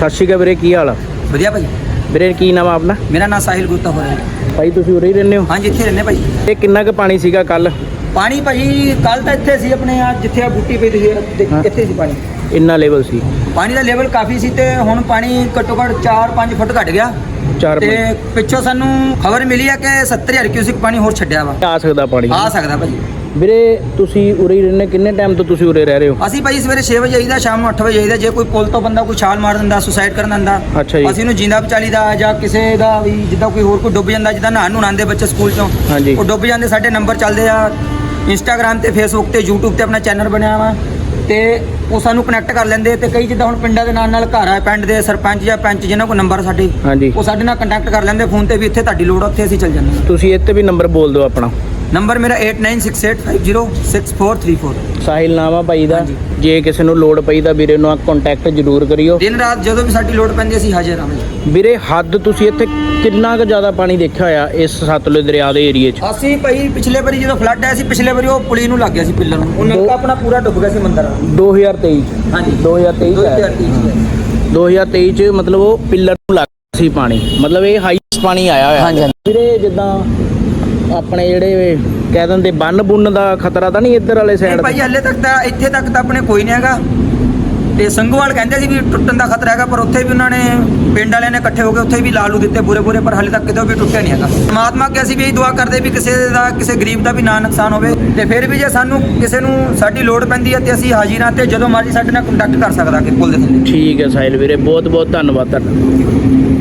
ਸਤਿ ਸ਼੍ਰੀ ਅਕਾਲ ਵੀਰੇ ਕੀ ਹਾਲ ਆ? ਵਧੀਆ ਭਾਈ। ਵੀਰੇ ਕੀ ਨਾਮ ਆ ਆਪਣਾ? ਮੇਰਾ ਨਾਮ ਸਾਹਿਲ ਗੁੱਤਾ ਹੋ। ਰਿਹਾ ਭਾਈ ਤੁਸੀਂ ਉਰੇ ਹੀ ਰਹਿੰਦੇ ਹੋ? ਹਾਂਜੀ ਇੱਥੇ ਰਹਿੰਦੇ ਭਾਈ। ਇਹ ਕਿੰਨਾ ਕੁ ਪਾਣੀ ਸੀਗਾ ਕੱਲ ਪਾਣੀ ਭਾਈ ਕੱਲ ਤਾਂ ਇੱਥੇ ਸੀ ਆਪਣੇ ਆ ਜਿੱਥੇ ਆ ਬੂਟੀ ਪਈ ਹਾਂ। ਇੱਥੇ ਸੀ ਪਾਣੀ। ਇੰਨਾ ਲੈਵਲ ਸੀ? ਪਾਣੀ ਦਾ ਲੈਵਲ ਕਾਫੀ ਸੀ ਤੇ ਹੁਣ ਪਾਣੀ ਘੱਟੋ ਘੱਟ 4-5 ਫੁੱਟ ਘਟ ਗਿਆ। ਚਾਰ ਤੇ ਪਿੱਛੋਂ ਸਾਨੂੰ ਖਬਰ ਮਿਲੀ ਹੈ ਕਿ 70000 ਕਿਊਸਿਕ ਪਾਣੀ ਹੋਰ ਛੱਡਿਆ ਵਾ। ਆ ਸਕਦਾ ਪਾਣੀ। ਆ ਸਕਦਾ ਭਾਈ ਵੀਰੇ ਤੁਸੀਂ ਉਰੇ ਹੀ ਰਹਿੰਦੇ ਕਿੰਨੇ ਟਾਈਮ ਤੋਂ ਤੁਸੀਂ ਉਰੇ ਰਹਿ ਰਹੇ ਹੋ? ਅਸੀਂ ਭਾਈ ਸਵੇਰੇ 6 ਵਜੇ ਆਈਦਾ ਸ਼ਾਮ ਨੂੰ 8 ਵਜੇ ਆਈਦਾ ਜੇ ਕੋਈ ਪੁਲ ਤੋਂ ਬੰਦਾ ਕੋਈ ਛਾਲ ਮਾਰ ਦਿੰਦਾ ਸੁਸਾਈਡ ਕਰਨ ਦਿੰਦਾ ਅੱਛਾ ਜੀ। ਅਸੀਂ ਉਹਨੂੰ ਜਿੰਦਾ ਬਚਾਲੀ ਦਾ ਜਾਂ ਕਿਸੇ ਦਾ ਵੀ ਜਿੱਦਾਂ ਕੋਈ ਹੋਰ ਕੋਈ ਡੁੱਬ ਜਾਂਦਾ ਜਿੱਦਾਂ ਨਹਾਣ ਨੂੰ ਆਉਂਦੇ ਬੱਚੇ ਸਕੂਲ ਹਾਂਜੀ। ਉਹ ਡੁੱਬ ਜਾਂਦੇ ਸਾਡੇ ਨੰਬਰ ਚੱਲਦੇ ਆ ਇੰਸਟਾਗ੍ਰam ਤੇ ਫੇਸਬੁੱਕ ਤੇ YouTube ਤੇ ਆਪਣਾ ਚੈਨਲ ਬਣਿਆ ਵਾ। ਤੇ ਉਹ ਸਾਨੂੰ ਕਨੈਕਟ ਕਰ ਲੈਂਦੇ ਤੇ ਕਈ ਜਿੱਦਾਂ ਹੁਣ ਪਿੰਡਾਂ ਦੇ ਨਾਲ ਨਾਲ ਘਰ ਆ ਪਿੰਡ ਦੇ ਸਰਪੰਚ ਜਾਂ ਪੰਚ ਜਿਨ੍ਹਾਂ ਕੋਲ ਨੰਬਰ ਸਾਡੇ ਹਾਂਜੀ। ਉਹ ਸਾਡੇ ਨਾਲ ਕੰਟੈਕਟ ਕਰ ਲੈਂਦੇ ਫੋਨ ਤੇ ਵੀ ਇੱਥੇ ਤੁਹਾਡੀ ਲੋੜ ਆ, ਉੱਥੇ ਅਸੀਂ ਚੱਲ ਜਾਂਦੇ ਹਾਂ। ਤੁਸੀਂ ਇੱਥੇ ਵੀ ਨੰਬਰ ਬੋਲ ਦਿਓ ਆਪਣਾ। ਨੰਬਰ ਮੇਰਾ 8968506434 ਸਾਹਿਲ ਨਾਮ ਆ ਭਾਈ ਦਾ। ਜੇ ਕਿਸੇ ਨੂੰ ਲੋੜ ਪਈ ਤਾਂ ਵੀਰੇ ਨੂੰ ਕੰਟੈਕਟ ਜ਼ਰੂਰ ਕਰਿਓ। ਦਿਨ ਰਾਤ ਜਦੋਂ ਵੀ ਸਾਡੀ ਲੋੜ ਪੈਂਦੀ ਅਸੀਂ ਹਾਜ਼ਰ ਹਾਂ। ਵੀਰੇ ਹੱਦ ਤੁਸੀਂ ਇੱਥੇ ਕਿੰਨਾ ਕੁ ਜ਼ਿਆਦਾ ਪਾਣੀ ਦੇਖਿਆ ਹੋਇਆ ਇਸ ਸਤਲੁਜ ਦਰਿਆ ਦੇ ਏਰੀਏ 'ਚ? ਅਸੀਂ ਭਾਈ ਪਿਛਲੇ ਵਾਰੀ ਜਦੋਂ ਫਲੱਡ ਆਇਆ ਸੀ ਪਿਛਲੇ ਵਾਰੀ ਉਹ ਪੁਲੀ ਨੂੰ ਲੱਗ ਗਿਆ ਸੀ ਪਿੱਲਰ ਨੂੰ। ਉਹ ਨਲਕਾ ਆਪਣਾ ਪੂਰਾ ਡੁੱਬ ਗਿਆ ਸੀ ਮੰਦਰ। 2023 'ਚ। ਹਾਂਜੀ। 2023 'ਚ ਆਇਆ। 2023 2023 ਚ ਮਤਲਬ ਉਹ ਪਿੱਲਰ ਨੂੰ ਲੱਗ ਸੀ ਪਾਣੀ। ਮਤਲਬ ਇਹ ਹਾਈਸ ਪਾਣੀ ਆਇਆ ਹੋਇਆ। ਵੀਰੇ ਜਿੱਦਾਂ ਆਪਣੇ ਜਿਹੜੇ ਕਹਿ ਦਿੰਦੇ ਬੰਨ ਬੁੰਨ ਦਾ ਖਤਰਾ ਤਾਂ ਨਹੀਂ ਇੱਧਰ ਵਾਲੇ ਸਾਈਡ ਭਾਈ ਹੱਲੇ ਤੱਕ ਤਾਂ ਇੱਥੇ ਤੱਕ ਤਾਂ ਆਪਣੇ ਕੋਈ ਨਹੀਂ ਹੈਗਾ। ਤੇ ਸੰਗੋਵਾਲ ਕਹਿੰਦੇ ਸੀ ਵੀ ਟੁੱਟਣ ਦਾ ਖਤਰਾ ਹੈਗਾ ਪਰ ਉੱਥੇ ਵੀ ਉਹਨਾਂ ਨੇ ਪਿੰਡ ਵਾਲਿਆਂ ਨੇ ਇਕੱਠੇ ਹੋ ਕੇ ਉੱਥੇ ਵੀ ਲਾਲੂ ਦਿੱਤੇ ਬੁਰੇ ਬੁਰੇ ਪਰ ਹੱਲੇ ਤੱਕ ਕਿਤੇ ਵੀ ਟੁੱਟਿਆ ਨਹੀਂ ਹੈਗਾ। ਪਰਮਾਤਮਾ ਅੱਗੇ ਅਸੀਂ ਵੀ ਇਹੀ ਦੁਆ ਕਰਦੇ ਵੀ ਕਿਸੇ ਦਾ ਕਿਸੇ ਗਰੀਬ ਦਾ ਵੀ ਨਾ ਨੁਕਸਾਨ ਹੋਵੇ। ਤੇ ਫਿਰ ਵੀ ਜੇ ਸਾਨੂੰ ਕਿਸੇ ਨੂੰ ਸਾਡੀ ਲੋੜ ਪੈਂਦੀ ਹੈ ਤੇ ਅਸੀਂ ਹਾਜ਼ਰ ਹਾਂ ਤੇ ਜਦੋਂ ਮਰਜ਼ੀ ਸਾਡੇ ਨਾਲ ਕੰਟੈਕਟ ਕਰ ਸਕਦਾ ਕਿ ਪੁੱਲ ਦੇ ਥੱਲੇ। ਠੀਕ ਹੈ ਸਾਹਿਲ ਵੀਰੇ ਬਹੁਤ ਬਹੁਤ ਧੰਨਵਾਦ ਤੁਹਾਡਾ।